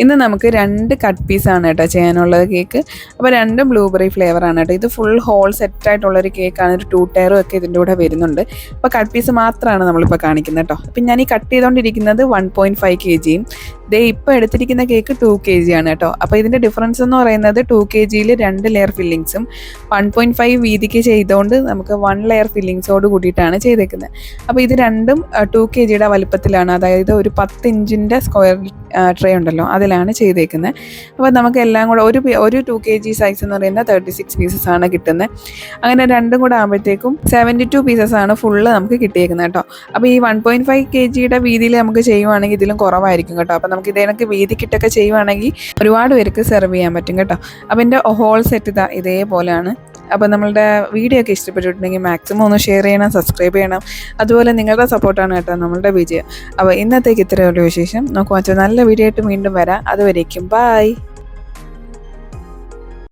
ഇന്ന് നമുക്ക് രണ്ട് കട്ട് പീസാണ് കേട്ടോ ചെയ്യാനുള്ളത് കേക്ക് അപ്പോൾ രണ്ടും ബ്ലൂബെറി ഫ്ലേവർ ആണ് കേട്ടോ. ഇത് ഫുൾ ഹോൾ സെറ്റായിട്ടുള്ളൊരു കേക്കാണ് ഒരു ടൂ ടയറും ഒക്കെ ഇതിന്റെ കൂടെ വരുന്നുണ്ട്. അപ്പോൾ കട്ട് പീസ് മാത്രമാണ് നമ്മളിപ്പോൾ കാണിക്കുന്നത് കേട്ടോ. അപ്പം ഞാൻ ഈ കട്ട് ചെയ്തുകൊണ്ടിരിക്കുന്നത് വൺ പോയിന്റ് ഫൈവ് കെ ജിയും ദേ ഇപ്പോൾ എടുത്തിരിക്കുന്ന കേക്ക് ടു കെ ജി ആണ് കേട്ടോ. അപ്പോൾ ഇതിന്റെ ഡിഫറൻസ് എന്ന് പറയുന്നത് ടു കെ ജിയിൽ രണ്ട് ലെയർ ഫില്ലിങ്സും വൺ പോയിന്റ് ഫൈവ് വീതിക്ക് ചെയ്തുകൊണ്ട് നമുക്ക് വൺ ലെയർ ഫില്ലിങ്സോട് കൂടിയിട്ടാണ് ചെയ്തേക്കുന്നത് അപ്പോൾ ഇത് രണ്ടും ടു കെ ജിയുടെ വലുപ്പത്തിലാണ്. അതായത് ഒരു പത്ത് ഇഞ്ചിന്റെ സ്ക്വയർ ട്രേ ഉണ്ടല്ലോ അതിലാണ് ചെയ്തേക്കുന്നത് അപ്പോൾ നമുക്ക് എല്ലാം കൂടെ ഒരു ഒരു ടു കെ ജി സൈസ് എന്ന് പറയുന്നത് തേർട്ടി സിക്സ് പീസസ് ആണ് കിട്ടുന്നത് അങ്ങനെ രണ്ടും കൂടെ ആകുമ്പോഴത്തേക്കും സെവന്റി ടു പീസസ് ആണ് ഫുള്ള് നമുക്ക് കിട്ടിയേക്കുന്നത് കേട്ടോ. അപ്പോൾ ഈ വൺ പോയിന്റ് ഫൈവ് കെ ജിയുടെ വീതിയിൽ നമുക്ക് ചെയ്യുവാണെങ്കിൽ ഇതിലും കുറവായിരിക്കും കേട്ടോ. അപ്പോൾ നമുക്ക് ഇതേനൊക്കെ വീതിക്കിട്ടൊക്കെ ചെയ്യുവാണെങ്കിൽ ഒരുപാട് പേർക്ക് സെർവ് ചെയ്യാൻ പറ്റും കേട്ടോ. അപ്പോൾ എന്റെ ഹോൾ സെറ്റ് ഇതാ ഇതേപോലെയാണ്. അപ്പോൾ നമ്മളുടെ വീഡിയോ ഒക്കെ ഇഷ്ടപ്പെട്ടിട്ടുണ്ടെങ്കിൽ മാക്സിമം ഒന്ന് ഷെയർ ചെയ്യണം സബ്സ്ക്രൈബ് ചെയ്യണം. അതുപോലെ നിങ്ങളുടെ സപ്പോർട്ടാണ് കേട്ടോ നമ്മളുടെ വിജയം. അപ്പോൾ ഇന്നത്തേക്ക് ഇത്രയുള്ള വിശേഷം. നമുക്ക് മറ്റു നല്ല വീഡിയോ ആയിട്ട് വീണ്ടും വരാം. അതുവരേക്കും ബായ്